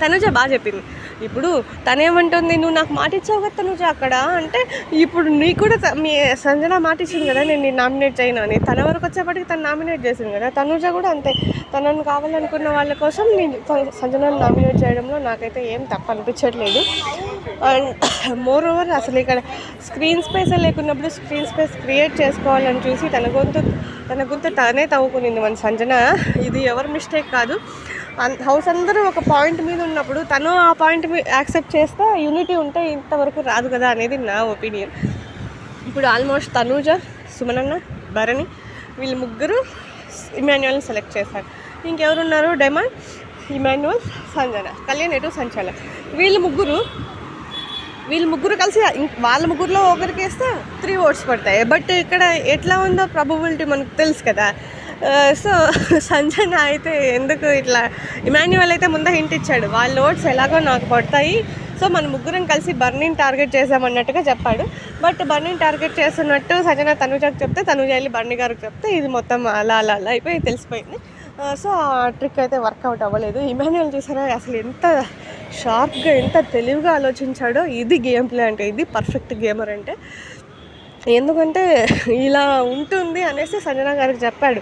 తనుజ బాగా చెప్పింది. ఇప్పుడు తనేమంటుంది? నువ్వు నాకు మాట ఇచ్చావు కదా తనుజ అక్కడ. అంటే ఇప్పుడు నీకు కూడా త- మీ సంజన మాట ఇచ్చింది కదా నేను నామినేట్ చేయను అని. తన వరకు వచ్చేప్పటికి తను నామినేట్ చేసింది కదా. తనుజ కూడా అంతే. తనను కావాలనుకున్న వాళ్ళ కోసం నేను త- సంజనను నామినేట్ చేయడంలో నాకైతే ఏం తప్పనిపించట్లేదు అండ్ మోర్ ఓవర్ అసలు ఇక్కడ స్క్రీన్ స్పేస్ లేకున్నప్పుడు స్క్రీన్ స్పేస్ క్రియేట్ చేసుకోవాలని చూసి తన గొంతు తన గొంతు తనే తవ్వుకునింది మన సంజన. ఇది ఎవరి మిస్టేక్ కాదు. హౌస్ అందరూ ఒక పాయింట్ మీద ఉన్నప్పుడు తను ఆ పాయింట్ మీద యాక్సెప్ట్ చేస్తే యూనిటీ ఉంటే ఇంతవరకు రాదు కదా అనేది నా ఒపీనియన్. ఇప్పుడు ఆల్మోస్ట్ తనూజ సుమనన్న భరణి వీళ్ళు ముగ్గురు ఇమాన్యువల్ని సెలెక్ట్ చేశారు. ఇంకెవరున్నారు? డైమండ్ ఇమాన్యువల్ సంజన కళ్యాణ్ ఎటు సంచాల. వీళ్ళు ముగ్గురు వీళ్ళు ముగ్గురు కలిసి వాళ్ళ ముగ్గురులో ఒకరికి వేస్తే త్రీ ఓట్స్ పడతాయి. బట్ ఇక్కడ ఎట్లా ఉందో ప్రాబబిలిటీ మనకు తెలుసు కదా. Uh, సో సంజన అయితే ఎందుకు ఇట్లా ఇమాన్యువల్ అయితే ముందే హింట్ ఇచ్చాడు. వాళ్ళ ఓట్స్ ఎలాగో నాకు పడతాయి. సో మన ముగ్గురం కలిసి బర్నీని టార్గెట్ చేసామన్నట్టుగా చెప్పాడు. బట్ బర్నీని టార్గెట్ చేస్తున్నట్టు సజన తనుజాకి చెప్తే తనుజ వెళ్ళి బర్నీ గారికి చెప్తే ఇది మొత్తం అలా అలా అలా అయిపోయి తెలిసిపోయింది. Uh, సో ఆ ట్రిక్ అయితే వర్కౌట్ అవ్వలేదు. ఇమాన్యువల్ చూసారా అసలు ఎంత షార్ప్గా ఎంత తెలివిగా ఆలోచించాడో. ఇది గేమ్ ప్లే అంటే ఇది పర్ఫెక్ట్ గేమర్ అంటే. ఎందుకంటే ఇలా ఉంటుంది అనేసి సంజన గారికి చెప్పాడు.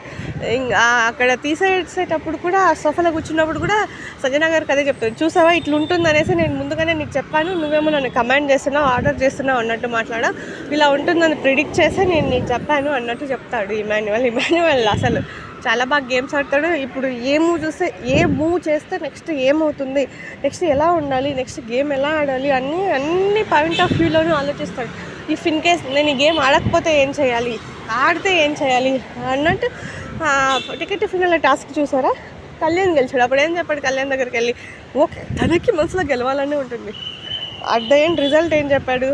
అక్కడ తీసేసేటప్పుడు కూడా ఆ సోఫాలో కూర్చున్నప్పుడు కూడా సంజన గారికి అదే చెప్తాను చూసావా ఇట్లా ఉంటుంది అనేసి నేను ముందుగానే నీకు చెప్పాను. నువ్వేమో నన్ను కమాండ్ చేస్తున్నావు ఆర్డర్ చేస్తున్నావు అన్నట్టు మాట్లాడా ఇలా ఉంటుందని ప్రిడిక్ట్ చేస్తే నేను నీకు చెప్పాను అన్నట్టు చెప్తాడు ఇమాన్యువల్. ఇమాన్యువల్ అసలు చాలా బాగా గేమ్స్ ఆడతాడు. ఇప్పుడు ఏ మూవ్ చూస్తే ఏ మూవ్ చేస్తే నెక్స్ట్ ఏమవుతుంది నెక్స్ట్ ఎలా ఉండాలి నెక్స్ట్ గేమ్ ఎలా ఆడాలి అన్నీ అన్ని పాయింట్ ఆఫ్ వ్యూలోనూ ఆలోచిస్తాడు. ఇఫ్ ఇన్ కేస్ నేను ఈ గేమ్ ఆడకపోతే ఏం చేయాలి ఆడితే ఏం చేయాలి అన్నట్టు టికెట్ ఫినల్ టాస్క్ చూసారా? కళ్యాణ్ గెలిచాడు. అప్పుడు ఏం చెప్పాడు కళ్యాణ్ దగ్గరికి వెళ్ళి? ఓకే తనకి మనసులో గెలవాలనే ఉంటుంది. అట్ ద ఎండ్ రిజల్ట్ ఏం చెప్పాడు?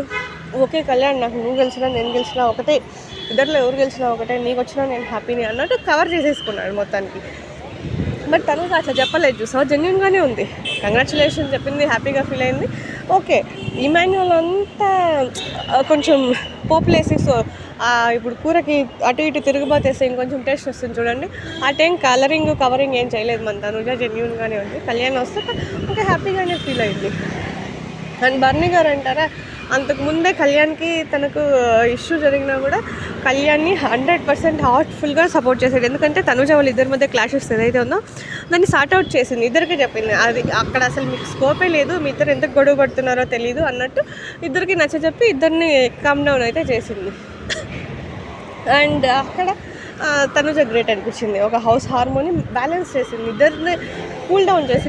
ఓకే కళ్యాణ్ నాకు నువ్వు గెలిచినా నేను గెలిచినా ఒకటే. ఇద్దరిలో ఎవరు గెలిచినా ఒకటే. నీకు వచ్చినా నేను హ్యాపీని అన్నట్టు కవర్ చేసేసుకున్నాడు మొత్తానికి. బట్ తను అట్లా చెప్పలేదు చూసావు? జెన్యున్గానే ఉంది. కంగ్రాచులేషన్ చెప్పింది హ్యాపీగా ఫీల్ అయింది. ఓకే ఇమాన్యువల్ అంతా కొంచెం పోపులేసి సో ఇప్పుడు కూరకి అటు ఇటు తిరుగుబాతేస్తే ఇంకొంచెం టేస్ట్ వస్తుంది చూడండి. ఆ టైం కలరింగ్ కవరింగ్ ఏం చేయలేదు మన తనుజ జెన్యున్గానే ఉంది. కళ్యాణ్ వస్తే ఒక హ్యాపీగానే ఫీల్ అయింది. అండ్ బర్నీ గారు అంటారా అంతకు ముందే కళ్యాణ్కి తనకు ఇష్యూ జరిగినా కూడా కళ్యాణ్ని హండ్రెడ్ పర్సెంట్ హార్ట్ఫుల్గా సపోర్ట్ చేశాడు. ఎందుకంటే తనుజ వాళ్ళ ఇద్దరి మధ్య క్లాషెస్ ఏదైతే ఉందో దాన్ని సార్ట్ అవుట్ చేసింది. ఇద్దరికి చెప్పింది. అది అక్కడ అసలు మీకు స్కోపే లేదు మీ ఇద్దరు ఎంత గొడవ పడుతున్నారో తెలియదు అన్నట్టు ఇద్దరికి నచ్చ చెప్పి ఇద్దరిని కామ్ డౌన్ అయితే చేసింది. అండ్ అక్కడ ఆ, తనుజ గ్రేట్ అనిపించింది. ఒక హౌస్ హార్మోని బ్యాలెన్స్ చేసింది. ఇద్దరిని కూల్ డౌన్ చేసి